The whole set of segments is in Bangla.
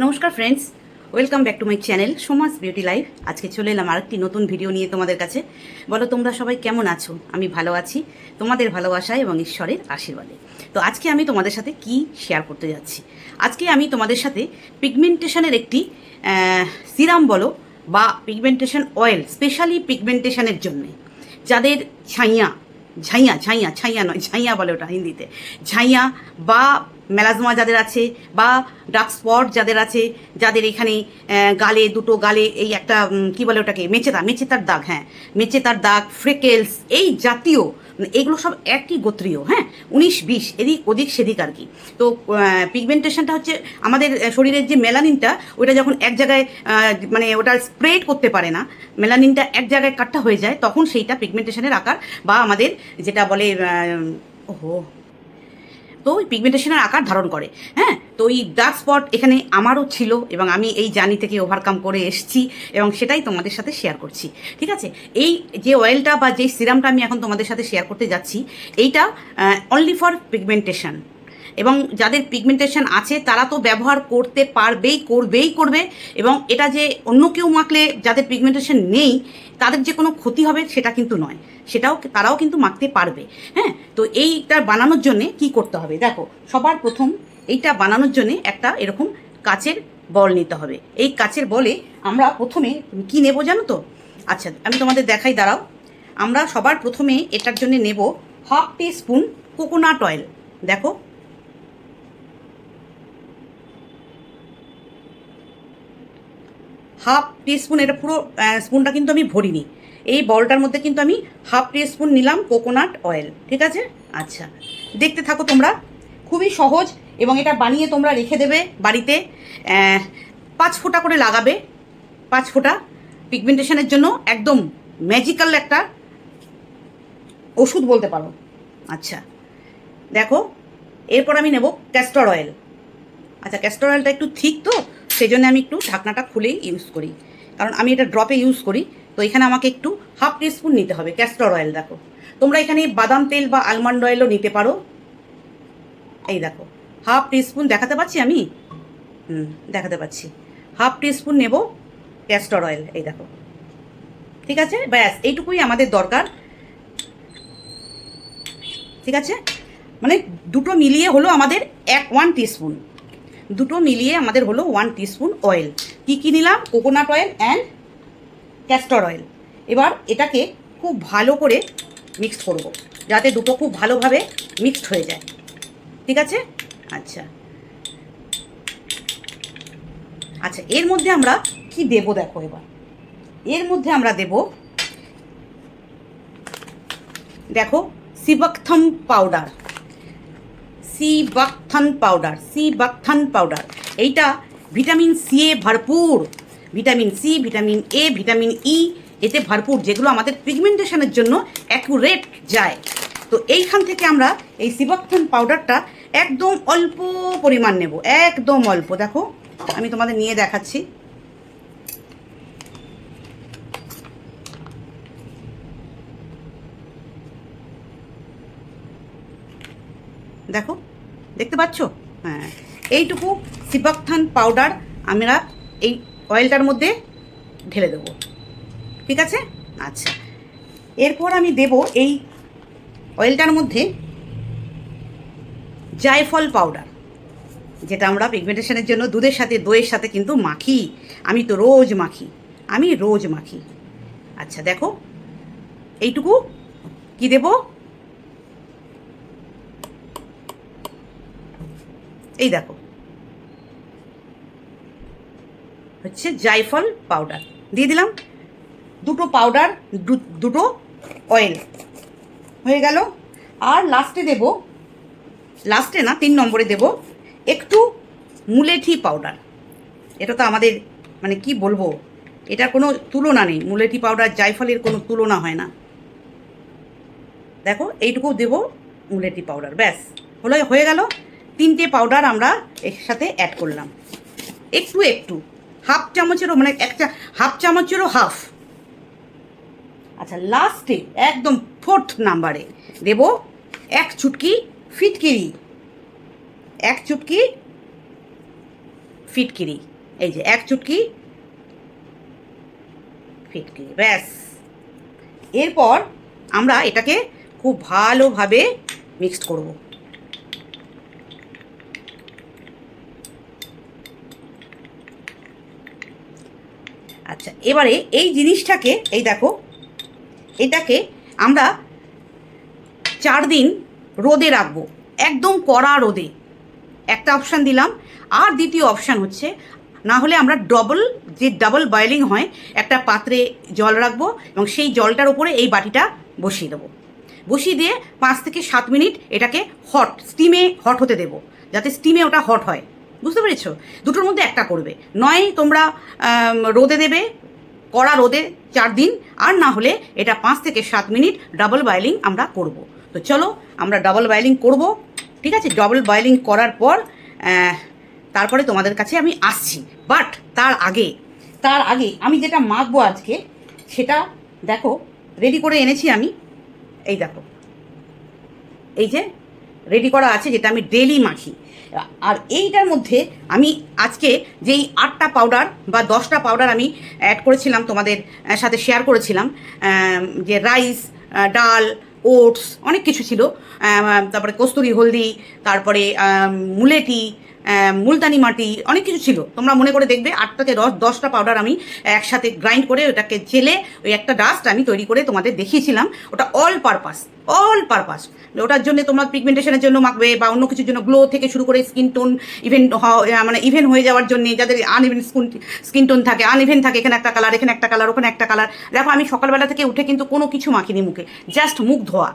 নমস্কার friends welcome back to my channel Samaj beauty life আজকে চলে এলাম আরেকটি নতুন ভিডিও নিয়ে তোমাদের কাছে। বলো, তোমরা সবাই কেমন আছো? আমি ভালো আছি। তোমাদের ভালোবাসা এবং ঈশ্বরের আশীর্বাদে। তো আজকে আমি তোমাদের সাথে কি শেয়ার করতে যাচ্ছি? আজকে আমি তোমাদের সাথে পিগমেন্টেশনের একটি সিরাম বলো, বা পিগমেন্টেশন অয়েল স্পেশালি পিগমেন্টেশনের জন্যে। যাদের ছাইয়া ঝাইয়া ঝাইয়া ছাইয়া নয় ঝাইয়া বলে ওটা হিন্দিতে। ঝাইয়া বা মেলাজমা যাদের আছে বা ডার্ক স্পট যাদের আছে, যাদের এখানে গালে, দুটো গালে এই একটা কি বলে ওটাকে, মেচেতা, মেচেতার দাগ হ্যাঁ মেচেতার দাগ ফ্রেকেলস এই জাতীয় মানে এগুলো সব একই গোত্রীয় হ্যাঁ উনিশ, বিশ, এদিক, ওদিক, সেদিক আর কি। তো পিগমেন্টেশনটা হচ্ছে আমাদের শরীরের যে মেলানিনটা ওটা যখন এক জায়গায় মানে ওটা স্প্রেড করতে পারে না মেলানিনটা এক জায়গায় কাট্টা হয়ে যায়, তখন সেইটা পিগমেন্টেশনের আকার বা আমাদের যেটা বলে ওহো তো ওই পিগমেন্টেশনের আকার ধারণ করে। হ্যাঁ? তো ওই ডার্ক স্পট এখানে আমারও ছিল এবং আমি এই জার্নি থেকে ওভারকাম করে এসছি এবং সেটাই তোমাদের সাথে শেয়ার করছি। ঠিক আছে? এই যে অয়েলটা বা যে সিরামটা আমি এখন তোমাদের সাথে শেয়ার করতে যাচ্ছি, এইটা অনলি ফর পিগমেন্টেশন এবং যাদের পিগমেন্টেশন আছে, তারা তো ব্যবহার করতে পারবেই, করবেই করবে। এবং এটা যে অন্য কেউ মাখলে যাদের পিগমেন্টেশন নেই, তাদের যে কোনো ক্ষতি হবে সেটা কিন্তু নয়। সেটাও, তারাও কিন্তু মাখতে পারবে। হ্যাঁ? তো এইটা বানানোর জন্যে কি করতে হবে? দেখো, সবার প্রথম এইটা বানানোর জন্যে একটা এরকম কাচের বল নিতে হবে। এই কাচের বলে আমরা প্রথমে কি নেব জানো তো? আচ্ছা আমি তোমাদের দেখাই, দাঁড়াও। আমরা সবার প্রথমে এটার জন্য নেব half teaspoon coconut oil. দেখো হাফ টিস্পুন, এটা পুরো স্পুনটা কিন্তু আমি ভরিনি। এই বলটার মধ্যে কিন্তু আমি হাফ টিস্পুন নিলাম কোকোনাট অয়েল, ঠিক আছে? আচ্ছা দেখতে থাকো তোমরা। খুবই সহজ, এবং এটা বানিয়ে তোমরা রেখে দেবে বাড়িতে। পাঁচ ফোঁটা করে লাগাবে, পাঁচ ফোঁটা পিগমেন্টেশনের জন্য একদম ম্যাজিক্যাল একটা ওষুধ বলতে পারো। আচ্ছা দেখো, এরপর আমি নেব ক্যাস্টর অয়েল আচ্ছা ক্যাস্টর অয়েলটা একটু ঠিক তো? সেই জন্য আমি একটু ঢাকনাটা খুলেই ইউজ করি। কারণ আমি এটা ড্রপে ইউজ করি, তো এখানে আমাকে একটু হাফ টিস্পুন নিতে হবে ক্যাস্টর অয়েল দেখো। তোমরা এখানে বাদাম তেল বা আলমন্ড অয়েলও নিতে পারো। এই দেখো হাফ টিস্পুন দেখাতে পাচ্ছি আমি? হুম, দেখাতে পাচ্ছি হাফ টিস্পুন নেব ক্যাস্টর অয়েল এই দেখো। ঠিক আছে? ব্যাস, এইটুকুই আমাদের দরকার। ঠিক আছে? মানে দুটো মিলিয়ে হলো আমাদের এক ওয়ান টিস্পুন দুটো মিলিয়ে আমাদের হলো ওয়ান টিস্পুন অয়েল কী কী নিলাম? Coconut oil and castor oil এবার এটাকে খুব ভালো করে মিক্সড করব, যাতে দুটো খুব ভালোভাবে মিক্সড হয়ে যায়। ঠিক আছে? আচ্ছা। আচ্ছা এর মধ্যে আমরা কি দেব দেখো এবার? এর মধ্যে আমরা দেব দেখো sea buckthorn powder sea buckthorn powder, sea buckthorn powder. এইটা ভিটামিন সি এ ভরপুর। Vitamin C, vitamin A, vitamin E, এতে ভরপুর, যেগুলো আমাদের পিগমেন্টেশনের জন্য অ্যাকুরেট যায়। তো এইখান থেকে আমরা এই সিবাকথান পাউডারটা একদম অল্প পরিমাণ নেব, একদম অল্প। দেখো, আমি তোমাদের নিয়ে দেখাচ্ছি দেখো দেখতে পাচ্ছ? হ্যাঁ। এইটুকু সিবাকথান পাউডার আমরা এই অয়েলটার মধ্যে ঢেলে দেবো। ঠিক আছে? আচ্ছা। এরপর আমি দেব এই অয়েলটার মধ্যে জায়ফল পাউডার যেটা আমরা পিগমেন্টেশনের জন্য দুধের সাথে, দইয়ের সাথে কিন্তু মাখি। আমি তো রোজ মাখি। আমি রোজ মাখি। আচ্ছা দেখো। এইটুকু কি দেবো? এই দেখো। হচ্ছে জায়ফল পাউডার। দিয়ে দিলাম দুটো পাউডার দুটো অয়েল হয়ে গেল। আর লাস্টে দেব লাস্টে না, তিন নম্বরে দেব একটু মুলেঠি পাউডার। এটা তো আমাদের মানে কি বলব, এটা কোনো তুলনা নেই। মুলেঠি পাউডার জায়ফলের কোনো তুলনা হয় না। দেখো এইটুকু দেব মুলেঠি পাউডার, ব্যাস। হলো, হয়ে গেল। তিনটে পাউডার আমরা এর সাথে অ্যাড করলাম। একটু একটু। হাফ চামচেরও মানে একটা হাফ চামচেরও হাফ আচ্ছা লাস্টে একদম ফোর্থ নাম্বারে দেব এক চুটকি ফিটকিরি। এক চুটকি ফিটকিরি। এই যে, এক চুটকি ফিটকিরি, ব্যাস। এরপর আমরা এটাকে খুব ভালোভাবে মিক্সড করব। আচ্ছা এবারে এই জিনিসটাকে, এই দেখো, এটাকে আমরা চার দিন রোদে রাখব, একদম কড়া রোদে। একটা অপশান দিলাম। আর দ্বিতীয় অপশান হচ্ছে, না হলে আমরা ডবল যে ডাবল বয়েলিং হয়, একটা পাত্রে জল রাখব এবং সেই জলটার উপরে এই বাটিটা বসিয়ে দেবো। বসিয়ে দিয়ে পাঁচ থেকে সাত মিনিট এটাকে হট স্টিমে হট হতে দেবো, যাতে স্টিমে ওটা হট হয়। বুঝতে পেরেছ? দুটোর মধ্যে একটা করবে। নয়, তোমরা রোদে দেবে, কড়া রোদে চার দিন, আর না হলে এটা পাঁচ থেকে সাত মিনিট ডাবল বয়েলিং আমরা করব। তো চলো, আমরা ডাবল বয়েলিং করব। ঠিক আছে? ডাবল বয়েলিং করার পর তারপরে তোমাদের কাছে আমি আসছি। বাট তার আগে তার আগে আমি যেটা মাখবো আজকে, সেটা দেখো রেডি করে এনেছি আমি। এই দেখো। এই যে রেডি করা আছে, যেটা আমি ডেলি মাখি। আর এইটার মধ্যে আমি আজকে যেই আটটা পাউডার বা দশটা পাউডার আমি অ্যাড করেছিলাম তোমাদের সাথে শেয়ার করেছিলাম যে রাইস ডাল ওটস অনেক কিছু ছিল। তারপরে কস্তুরি, হলদি, তারপরে মুলেটি মুলতানি মাটি, অনেক কিছু ছিল। তোমরা মনে করে দেখবে, আট থেকে দশ, দশটা পাউডার আমি একসাথে গ্রাইন্ড করে ওটাকে জেলে ওই একটা ডাস্ট আমি তৈরি করে তোমাদের দেখিয়েছিলাম। ওটা অল পারপাস অল পারপাস ওটার জন্য তোমরা পিগমেন্টেশনের জন্য মাখবে বা অন্য কিছুর জন্য গ্লো থেকে শুরু করে স্কিন টোন ইভেন মানে ইভেন হয়ে যাওয়ার জন্য যাদের আন আনইভেন স্কিন স্কিন টোন থাকে আনইভেন থাকে, এখানে একটা কালার এখানে একটা কালার ওখানে একটা কালার দেখো, আমি সকালবেলা থেকে উঠে কিন্তু কোনো কিছু মাখিনি মুখে জাস্ট মুখ ধোয়া।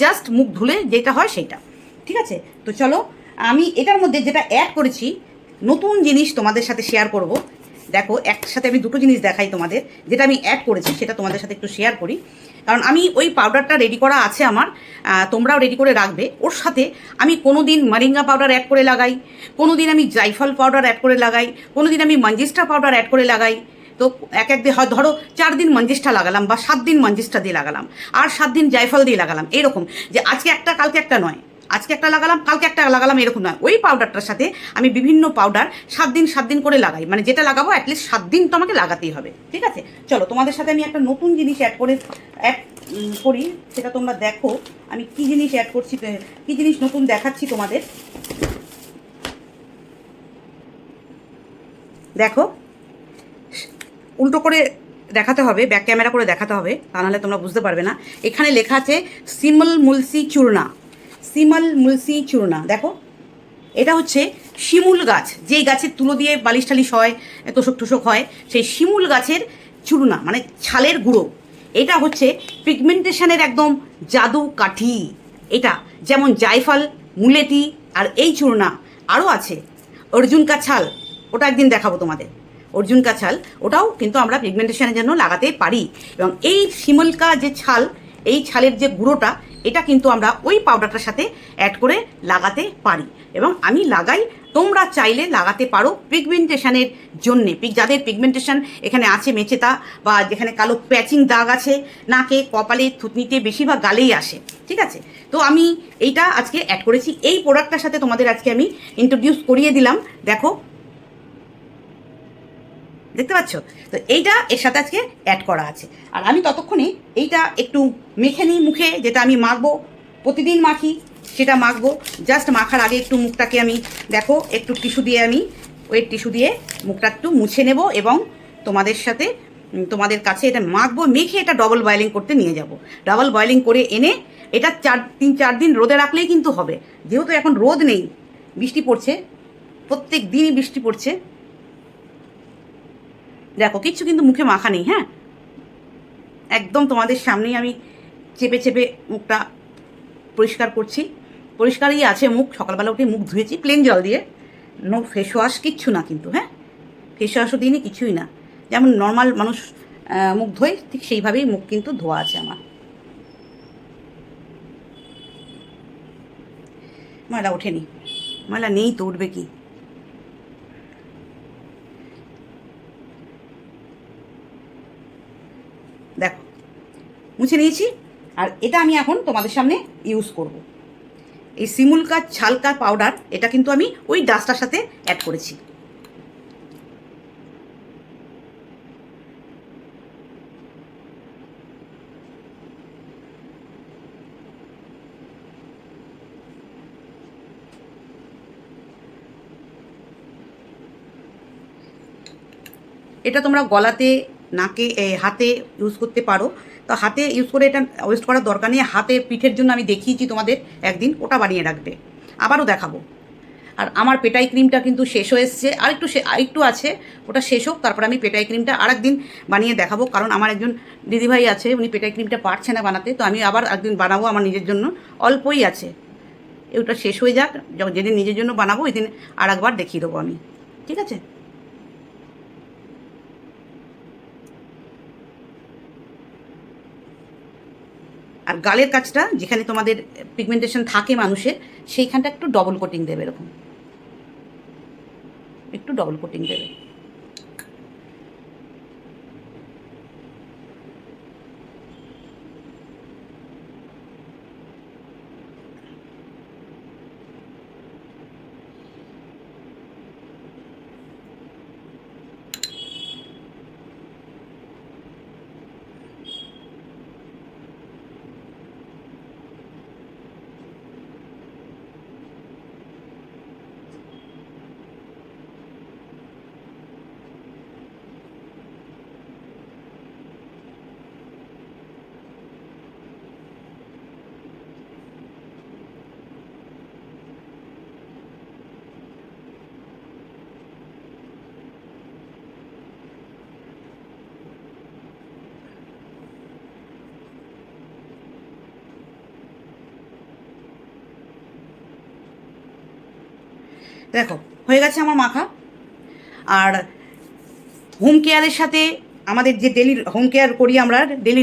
জাস্ট মুখ ধুলে যেটা হয় সেটা ঠিক আছে? তো চলো আমি এটার মধ্যে যেটা অ্যাড করেছি, নতুন জিনিস তোমাদের সাথে শেয়ার করব। দেখো, একসাথে আমি দুটো জিনিস দেখাই তোমাদের। যেটা আমি অ্যাড করেছি, সেটা তোমাদের সাথে একটু শেয়ার করি। কারণ আমি ওই পাউডারটা রেডি করা আছে আমার তোমরাও রেডি করে রাখবে। ওর সাথে আমি কোনো দিন মারিঙ্গা পাউডার অ্যাড করে লাগাই কোনো দিন আমি জাইফল পাউডার অ্যাড করে লাগাই কোনো দিন আমি মঞ্জিস্টা পাউডার অ্যাড করে লাগাই। তো এক এক দিন হয়, ধরো, চার দিন মঞ্জিসটা লাগালাম বা সাত দিন মঞ্জিসটা দিয়ে লাগালাম, আর সাত দিন জায়ফল দিয়ে লাগালাম এরকম যে আজকে একটা, কালকে একটা নয়। আজকে একটা লাগালাম, কালকে একটা লাগালাম, এরকম নয়। ওই পাউডারটার সাথে আমি বিভিন্ন পাউডার সাত দিন সাত দিন করে লাগাই। মানে যেটা লাগাবো অ্যাটলিস্ট সাত দিন তো আমাকে লাগাতেই হবে। ঠিক আছে? চলো, তোমাদের সাথে আমি একটা নতুন জিনিস অ্যাড করে অ্যাড করি। সেটা তোমরা দেখো। আমি কি জিনিস অ্যাড করছি কি জিনিস নতুন দেখাচ্ছি তোমাদের? দেখো, উল্টো করে দেখাতে হবে ব্যাক ক্যামেরা করে দেখাতে হবে, তা নাহলে তোমরা বুঝতে পারবে না। এখানে লেখা আছে, সিমল মুলসি চূর্ণা। সিমল মুলসি চূর্ণা, দেখো। এটা হচ্ছে শিমুল গাছ, যেই গাছের তুলো দিয়ে বালিশ টালিশ হয়, তোষক টোষক হয়, সেই শিমুল গাছের চূর্ণা মানে ছালের গুঁড়ো। এটা হচ্ছে পিগমেন্টেশনের একদম জাদু কাঠি। এটা যেমন জায়ফল, মুলেটি আর এই চূর্ণা আরও আছে। অর্জুন কা ছাল, ওটা একদিন দেখাবো তোমাদের। অর্জুন কা ছাল, ওটাও কিন্তু আমরা পিগমেন্টেশনের জন্য লাগাতে পারি। এবং এই শিমলকা যে ছাল এই ছালের যে গুঁড়োটা, এটা কিন্তু আমরা ওই পাউডারটার সাথে অ্যাড করে লাগাতে পারি। এবং আমি লাগাই, তোমরা চাইলে লাগাতে পারো পিগমেন্টেশনের জন্যে। যাদের পিগমেন্টেশন এখানে আছে মেচেতা বা যেখানে কালো প্যাচিং দাগ আছে, নাকে, কপালে, থুতনিতে বেশিরভাগ গালেই আসে, ঠিক আছে? তো আমি এইটা আজকে অ্যাড করেছি। এই প্রোডাক্টটার সাথে তোমাদের আজকে আমি ইন্ট্রোডিউস করিয়ে দিলাম। দেখো দেখতে পাচ্ছ? তো এইটা এর সাথে আজকে অ্যাড করা আছে। আর আমি ততক্ষণে এইটা একটু মেখে নিই মুখে, যেটা আমি মাখবো, প্রতিদিন মাখি, সেটা মাখবো। জাস্ট মাখার আগে একটু মুখটাকে আমি, দেখো, একটু টিস্যু দিয়ে আমি ওয়েট টিস্যু দিয়ে মুখটা একটু মুছে নেব এবং তোমাদের সাথে তোমাদের কাছে এটা মাখবো, মেখে এটা ডবল বয়েলিং করতে নিয়ে যাব। ডবল বয়েলিং করে এনে এটা চার, তিন, চার দিন রোদে রাখলেই কিন্তু হবে। যেহেতু এখন রোদ নেই, বৃষ্টি পড়ছে, প্রত্যেক দিনই বৃষ্টি পড়ছে দেখো, কিচ্ছু কিন্তু মুখে মাখা নেই হ্যাঁ? একদম তোমাদের সামনেই আমি চেপে চেপে মুখটা পরিষ্কার করছি। পরিষ্কারই আছে মুখ, সকালবেলা উঠে মুখ ধুয়েছি প্লেন জল দিয়ে। নো ফেস ওয়াশ কিচ্ছু না কিন্তু হ্যাঁ? ফেস ওয়াশও দিইনি, কিছুই না। যেমন নর্মাল মানুষ মুখ ধোয়, ঠিক সেইভাবেই মুখ কিন্তু ধোয়া আছে আমার। ময়লা ওঠেনি। ময়লা নেই তো উঠবে কি? দেখো, মুছে নিয়েছি, আর এটা আমি এখন তোমাদের সামনে ইউজ করব। এই শিমুলকা ছালকা পাউডার এটা কিন্তু আমি ওই ডাস্টার সাথে অ্যাড করেছি এটা তোমরা গলাতে নাকে হাতে ইউজ করতে পারো। তো হাতে ইউজ করে এটা ওয়েস্ট করার দরকার নেই। হাতে পিঠের জন্য আমি দেখিয়েছি তোমাদের, একদিন ওটা বানিয়ে রাখবে। আবারও দেখাবো। আর আমার পেটাই ক্রিমটা কিন্তু শেষ হয়ে এসছে। আর একটু একটু আছে, ওটা শেষ হোক, তারপর আমি পেটাই ক্রিমটা আর একদিন বানিয়ে দেখাবো। কারণ আমার একজন দিদিভাই আছে, উনি পেটাই ক্রিমটা পারছে না বানাতে। তো আমি আবার একদিন বানাবো আমার নিজের জন্য। অল্পই আছে। ওটা শেষ হয়ে যাক। যেদিন নিজের জন্য বানাবো, ওই দিন আর একবার দেখিয়ে দেবো আমি। ঠিক আছে? আর গালের কাজটা যেখানে তোমাদের পিগমেন্টেশন থাকে মানুষের, সেইখানটা একটু ডবল কোটিং দেবে এরকম। একটু ডবল কোটিং দেবে। দেখো, হয়ে গেছে আমার মাখা। আর হোম কেয়ারের সাথে আমাদের যে ডেলি হোম কেয়ার করি আমরা ডেলি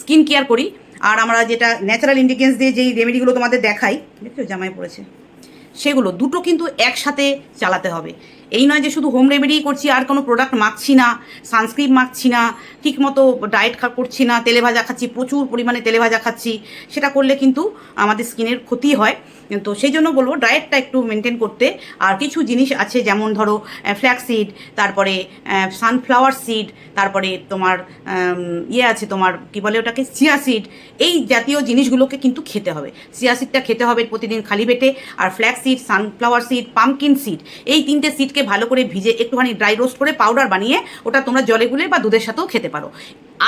স্কিন কেয়ার করি, আর আমরা যেটা ন্যাচারাল ইন্ডিকেন্স দিয়ে যেই রেমেডিগুলো তোমাদের দেখাই, দেখছ? জামাই পড়েছে। সেগুলো দুটো কিন্তু একসাথে চালাতে হবে। এই নয় যে শুধু হোম রেমেডি করছি, আর কোনো প্রোডাক্ট মাখছি না সানস্ক্রিন মাখছি না, ঠিকমতো ডায়েট করছি না, তেলে ভাজা খাচ্ছি, প্রচুর পরিমাণে তেলে ভাজা খাচ্ছি, সেটা করলে কিন্তু আমাদের স্কিনের ক্ষতি হয়। তো সেই জন্য বলব ডায়েটটা একটু মেনটেন করতে। আর কিছু জিনিস আছে, যেমন ধরো ফ্ল্যাক্সিড তারপরে সানফ্লাওয়ার সিড তারপরে তোমার ইয়ে আছে তোমার, কি বলে ওটাকে, চিয়া সিড এই জাতীয় জিনিসগুলোকে কিন্তু খেতে হবে। চিয়া সিডটা খেতে হবে প্রতিদিন খালি পেটে, আর flax seed sunflower seed pumpkin seed এই তিনটে সিডকে ভালো করে ভিজে একটুখানি ড্রাই রোস্ট করে পাউডার বানিয়ে ওটা তোমরা জলে গুলে বা দুধের সাথেও খেতে পারো।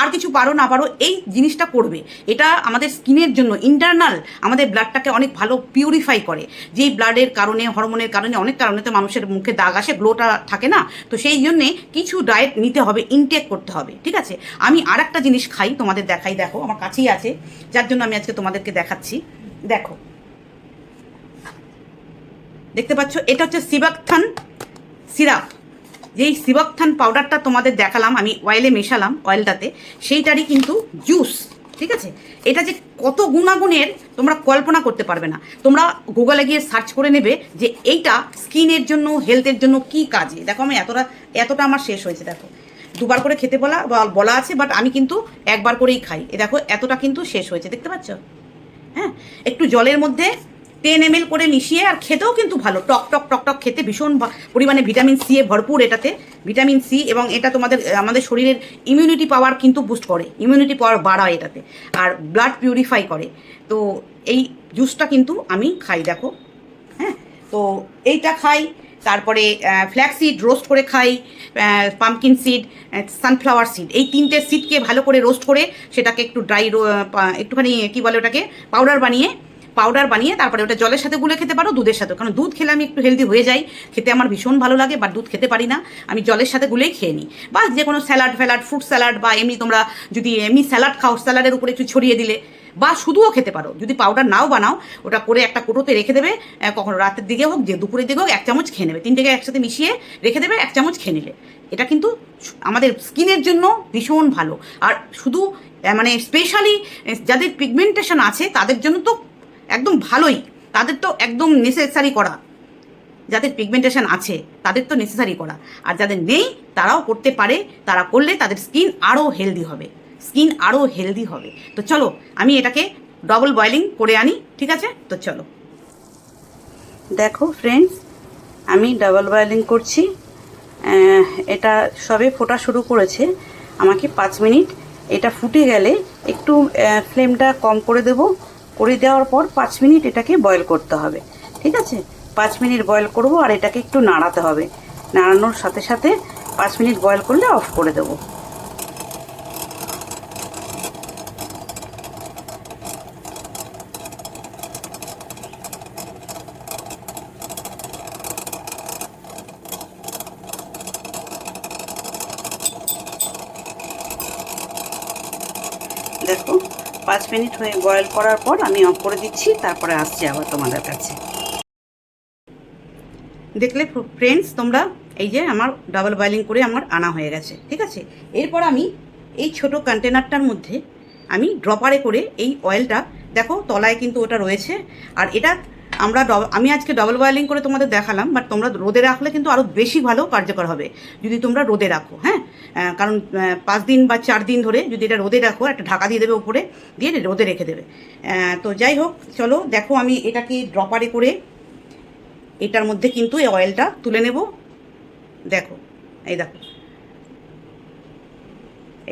আর কিছু পারো না পারো, এই জিনিসটা করবে। এটা আমাদের স্কিনের জন্য ইন্টারনাল আমাদের ব্লাডটাকে অনেক ভালো পিউরিফাই করে। যেই ব্লাডের কারণে হরমোনের কারণে, অনেক কারণে তো মানুষের মুখে দাগ আসে গ্লোটা থাকে না। তো সেই জন্যে কিছু ডায়েট নিতে হবে ইনটেক করতে হবে, ঠিক আছে? আমি আর একটা জিনিস খাই, তোমাদের দেখাই, দেখো, আমার কাছেই আছে। যার জন্য আমি আজকে তোমাদেরকে দেখাচ্ছি। দেখো। দেখতে পাচ্ছ? এটা হচ্ছে সিবাকথান সিরাপ, যেই সিবাকথান পাউডারটা তোমাদের দেখালাম, আমি অয়েলে মেশালাম অয়েলটাতে সেইটারই কিন্তু জুস ঠিক আছে? এটা যে কত গুণাগুণের তোমরা কল্পনা করতে পারবে না। তোমরা গুগলে গিয়ে সার্চ করে নেবে যে এইটা স্কিনের জন্য হেলথের জন্য কি কাজে। দেখো আমি এতটা এতটা আমার শেষ হয়েছে, দেখো। দুবার করে খেতে বলা বলা আছে বাট আমি কিন্তু একবার করেই খাই। এ দেখো, এতটা কিন্তু শেষ হয়েছে, দেখতে পাচ্ছ? হ্যাঁ? একটু জলের মধ্যে টেন এম করে মিশিয়ে আর খেতেও কিন্তু ভালো। টক টক টক টক খেতে ভীষণ পরিমাণে ভিটামিন সি এ ভরপুর এটাতে। ভিটামিন সি এবং এটা তোমাদের আমাদের শরীরের ইমিউনিটি পাওয়ার কিন্তু বুস্ট করে। ইমিউনিটি পাওয়ার বাড়ায় এটাতে আর ব্লাড পিউরিফাই করে। তো এই জুসটা কিন্তু আমি খাই, দেখো। হ্যাঁ? তো এইটা খাই, তারপরে ফ্ল্যাক্সিড রোস্ট করে খাই পামকিন সিড সানফ্লাওয়ার সিড এই তিনটে সিডকে ভালো করে রোস্ট করে সেটাকে একটু ড্রাই একটুখানি কি বলে ওটাকে? পাউডার বানিয়ে পাউডার বানিয়ে তারপরে ওটা জলের সাথে গুলে খেতে পারো, দুধের সাথে কারণ দুধ খেলে আমি একটু হেলদি হয়ে যাই। খেতে আমার ভীষণ ভালো লাগে বা দুধ খেতে পারি না। আমি জলের সাথে গুলেই খেয়ে নিই। বা যে কোনো স্যালাড ফ্যালাড ফ্রুট স্যালাড বা এমনি তোমরা যদি এমনি স্যালাড খাও স্যালাডের উপরে একটু ছড়িয়ে দিলে, বা শুধুও খেতে পারো। যদি পাউডার নাও বানাও, ওটা করে একটা কোটোতে রেখে দেবে কখনো রাতের দিকে হোক, যে দুপুরের দিকে হোক, এক চামচ খেয়ে নেবে। তিনটেকে একসাথে মিশিয়ে রেখে দেবে, এক চামচ খেয়ে নিলে। এটা কিন্তু আমাদের স্কিনের জন্য ভীষণ ভালো। আর শুধু মানে স্পেশালি যাদের পিগমেন্টেশন আছে, তাদের জন্য তো একদম ভালোই। তাদের তো একদম নেসেসারি করা। যাদের পিগমেন্টেশন আছে, তাদের তো নেসেসারি করা। আর যাদের নেই, তারাও করতে পারে। তারা করলে তাদের স্কিন আরও হেলদি হবে। স্কিন আরও হেলদি হবে। তো চলো, আমি এটাকে ডবল বয়েলিং করে আনি, ঠিক আছে? তো চলো। দেখো ফ্রেন্ডস আমি ডাবল বয়েলিং করছি। এটা সবে ফোটা শুরু করেছে। আমাকে পাঁচ মিনিট। এটা ফুটে গেলে একটু ফ্লেমটা কম করে দেব। করে দেওয়ার পর পাঁচ মিনিট এটাকে বয়েল করতে হবে, ঠিক আছে? পাঁচ মিনিট বয়েল করব আর এটাকে একটু নাড়াতে হবে। নাড়ানোর সাথে সাথে পাঁচ মিনিট বয়েল করলে অফ করে দেবো। দেখো পাঁচ মিনিট হয়ে বয়েল করার পর আমি অফ করে দিচ্ছি, তারপরে আসছি আবার তোমাদের কাছে। দেখলে ফ্রেন্ডস তোমরা এই যে আমার ডাবল বয়েলিং করে আমার আনা হয়ে গেছে, ঠিক আছে? এরপর আমি এই ছোট কন্টেনারটার মধ্যে আমি ড্রপারে করে এই অয়েলটা দেখো তলায় কিন্তু ওটা রয়েছে, আর এটা আমরা আমি আজকে ডবল বয়েলিং করে তোমাদের দেখালাম বাট তোমরা রোদে রাখলে কিন্তু আরও বেশি ভালো কার্যকর হবে, যদি তোমরা রোদে রাখো হ্যাঁ? কারণ পাঁচ দিন বা চার দিন ধরে যদি এটা রোদে রাখো, একটা ঢাকা দিয়ে দেবে উপরে, দিয়ে রোদে রেখে দেবে। তো যাই হোক, চলো, দেখো আমি এটাকে ড্রপারে করে এটার মধ্যে কিন্তু এই অয়েলটা তুলে নেব। দেখো, এই দেখো।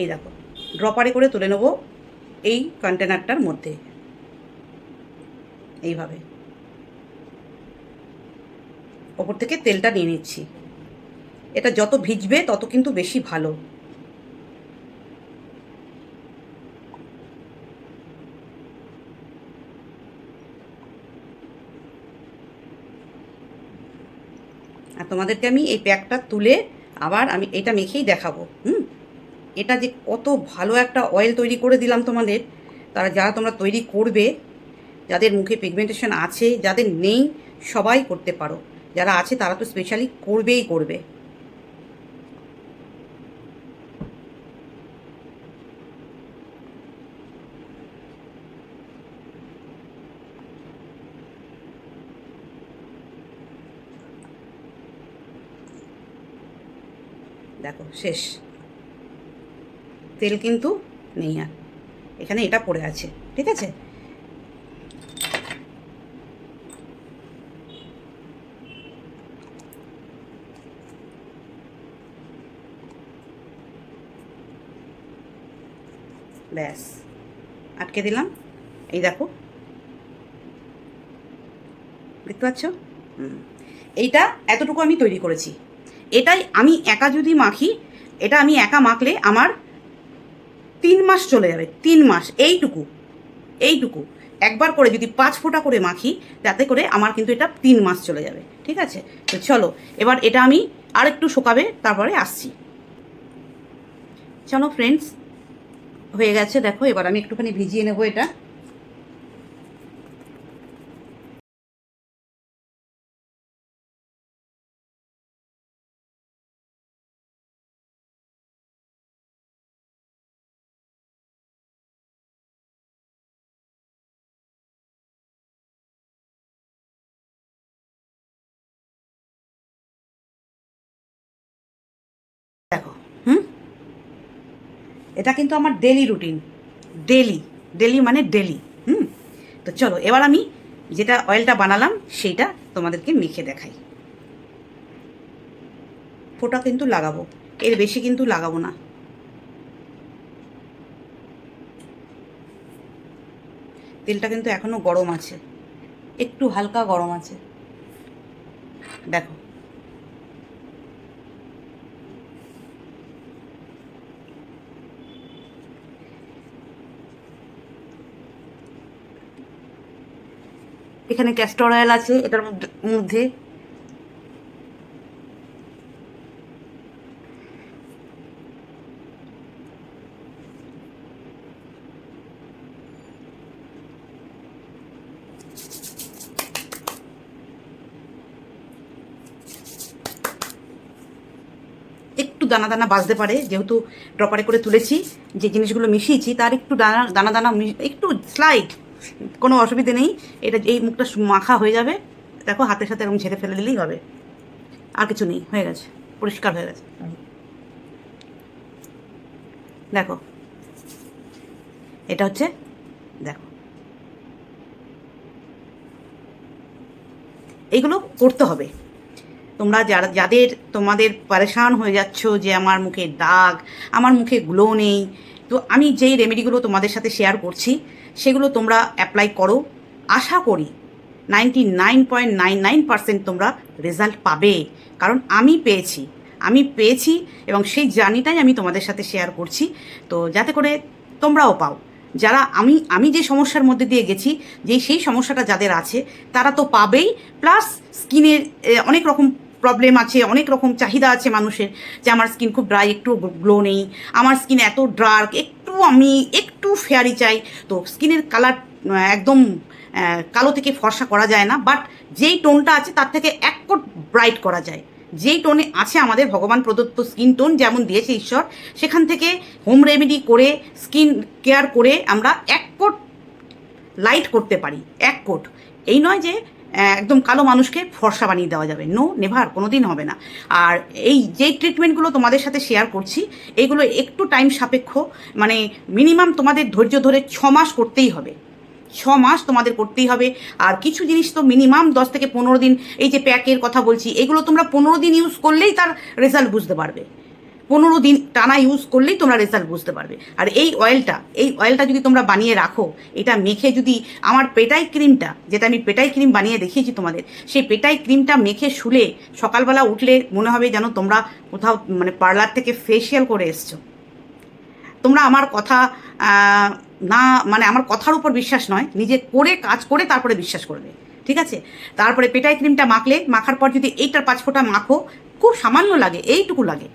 এই দেখো, ড্রপারে করে তুলে নেব এই কন্টেনারটার মধ্যে। এইভাবে। ওপর থেকে তেলটা নিয়ে নিচ্ছি। এটা যত ভিজবে, তত কিন্তু বেশি ভালো। আর তোমাদেরকে আমি এই প্যাকটা তুলে আবার আমি এটা মেখেই দেখাবো, হুম? এটা যে কত ভালো একটা অয়েল তৈরি করে দিলাম তোমাদের, তারা যারা তোমরা তৈরি করবে, যাদের মুখে পিগমেন্টেশন আছে, যাদের নেই, সবাই করতে পারো। যারা আছে তারা তো স্পেশালি করবেই করবে দেখো শেষ। তেল কিন্তু নেই আর। এখানে এটা পড়ে আছে, ঠিক আছে? ব্যাস, আটকে দিলাম। এই দেখো। দেখতে পাচ্ছ? হুম। এইটা এতটুকু আমি তৈরি করেছি। এটাই আমি একা যদি মাখি, এটা আমি একা মাখলে আমার তিন মাস চলে যাবে, তিন মাস, এইটুকু এইটুকু। একবার করে যদি পাঁচ ফোঁটা করে মাখি, তাতে করে আমার কিন্তু এটা তিন মাস চলে যাবে, ঠিক আছে? তো চলো, এবার এটা আমি আর একটু শোকাবে, তারপরে আসছি। চলো ফ্রেন্ডস হয়ে গেছে, দেখো, এবার আমি একটুখানি ভিজিয়ে নেব এটা। হুম? এটা কিন্তু আমার ডেলি রুটিন ডেলি ডেলি মানে ডেলি হুম? তো চলো, এবার আমি যেটা অয়েলটা বানালাম, সেইটা তোমাদেরকে মেখে দেখাই। ফোটা কিন্তু লাগাবো। এর বেশি কিন্তু লাগাবো না। তেলটা কিন্তু এখনও গরম আছে। একটু হালকা গরম আছে। দেখো। এখানে ক্যাস্টর অয়েল আছে, এটার মধ্যে- একটু দানা দানা বাজতে পারে, যেহেতু ড্রপারে করে তুলেছি, যে জিনিসগুলো মিশিয়েছি, তার একটু দানা দানা দানা একটু স্লাইড কোনো অসুবিধে নেই। এটা এই মুখটা মাখা হয়ে যাবে। দেখো, হাতের সাথে এরকম ছেড়ে ফেলে দিলেই হবে। আর কিছু নেই, হয়ে গেছে। পরিষ্কার হয়ে গেছে। দেখো। এটা হচ্ছে, দেখো। এইগুলো করতে হবে। তোমরা যারা যাদের তোমাদের পারেশান হয়ে যাচ্ছ যে আমার মুখে দাগ, আমার মুখে গ্লো নেই তো আমি যেই রেমেডিগুলো তোমাদের সাথে শেয়ার করছি, সেগুলো তোমরা অ্যাপ্লাই করো। আশা করি ninety nine point nine nine percent তোমরা রেজাল্ট পাবে। কারণ আমি পেয়েছি আমি পেয়েছি এবং সেই জার্নিটাই আমি তোমাদের সাথে শেয়ার করছি। তো যাতে করে তোমরাও পাও। যারা আমি আমি যে সমস্যার মধ্যে দিয়ে গেছি, যে সেই সমস্যাটা যাদের আছে, তারা তো পাবেই। প্লাস স্কিনের অনেক রকম প্রবলেম আছে, অনেক রকম চাহিদা আছে মানুষের যে আমার স্কিন খুব ড্রাই একটু গ্লো নেই, আমার স্কিন এত ডার্ক একটু আমি একটু ফেয়ারি চাই। তো স্কিনের কালার একদম কালো থেকে ফর্সা করা যায় না বাট যেই টোনটা আছে তার থেকে এক কোট ব্রাইট করা যায়। যেই টোনে আছে আমাদের ভগবান প্রদত্ত স্কিন টোন যেমন দিয়েছে ঈশ্বর, সেখান থেকে হোম রেমেডি করে স্কিন কেয়ার করে আমরা এক কোট লাইট করতে পারি, এক কোট। এই নয় যে একদম কালো মানুষকে ফর্সা বানিয়ে দেওয়া যাবে। নো নেভার কোনো দিন হবে না। আর এই যেই ট্রিটমেন্টগুলো তোমাদের সাথে শেয়ার করছি এইগুলো একটু টাইম সাপেক্ষ মানে মিনিমাম তোমাদের ধৈর্য ধরে ছ মাস করতেই হবে। ছ মাস তোমাদের করতেই হবে। আর কিছু জিনিস তো মিনিমাম দশ থেকে পনেরো দিন, এই যে প্যাকের কথা বলছি, এগুলো তোমরা পনেরো দিন ইউজ করলেই তার রেজাল্ট বুঝতে পারবে। পনেরো দিন টানা ইউজ করলেই তোমরা রেজাল্ট বুঝতে পারবে। আর এই অয়েলটা এই অয়েলটা যদি তোমরা বানিয়ে রাখো, এটা মেখে যদি, আমার পেটাই ক্রিমটা যেটা আমি পেটাই ক্রিম বানিয়ে দেখিয়েছি তোমাদের, সেই পেটাই ক্রিমটা মেখে শুলে সকালবেলা উঠলে মনে হবে যেন তোমরা কোথাও মানে পার্লার থেকে ফেসিয়াল করে এসছো। তোমরা আমার কথা না মানে আমার কথার উপর বিশ্বাস নয়, নিজে করে কাজ করে তারপরে বিশ্বাস করবে, ঠিক আছে? তারপরে পেটাই ক্রিমটা মাখলে, মাখার পর যদি এইটার পাঁচ ফোঁটা মাখো, খুব সামান্য লাগে, এইটুকু লাগে।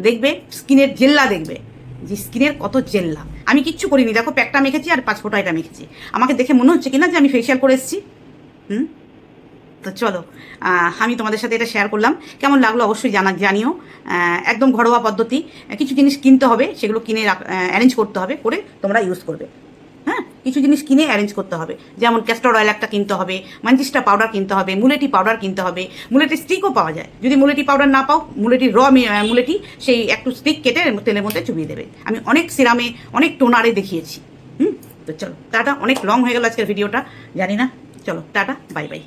দেখবে, স্কিনের জেল্লা দেখবে। যে স্কিনের কত জেল্লা। আমি কিচ্ছু করিনি। দেখো, প্যাকটা মেখেছি আর পাঁচ ফোটা এটা মেখেছি। আমাকে দেখে মনে হচ্ছে কিনা যে আমি ফেসিয়াল করে এসেছি। হুম? তো চলো আমি তোমাদের সাথে এটা শেয়ার করলাম। কেমন লাগল অবশ্যই জানা, জানিও। একদম ঘরোয়া পদ্ধতি। কিছু জিনিস কিনতে হবে, সেগুলো কিনে অ্যারেঞ্জ করতে হবে, করে তোমরা ইউজ করবে। হ্যাঁ? কিছু জিনিস কিনে অ্যারেঞ্জ করতে হবে। যেমন ক্যাস্টর অয়েল একটা কিনতে হবে মাঞ্জিস্টা পাউডার কিনতে হবে মুলেটি পাউডার কিনতে হবে। মুলেটি স্টিকও পাওয়া যায়। যদি মুলেটি পাউডার না পাও মুলেটি র মুলেটি সেই একটু স্টিক কেটে তেলের মধ্যে চুবিয়ে দেবে। আমি অনেক সিরামে, অনেক টোনারে দেখিয়েছি। হুম? তো চলো, টাটা, অনেক লং হয়ে গেল আজকের ভিডিওটা জানি না। চলো, টাটা বাই বাই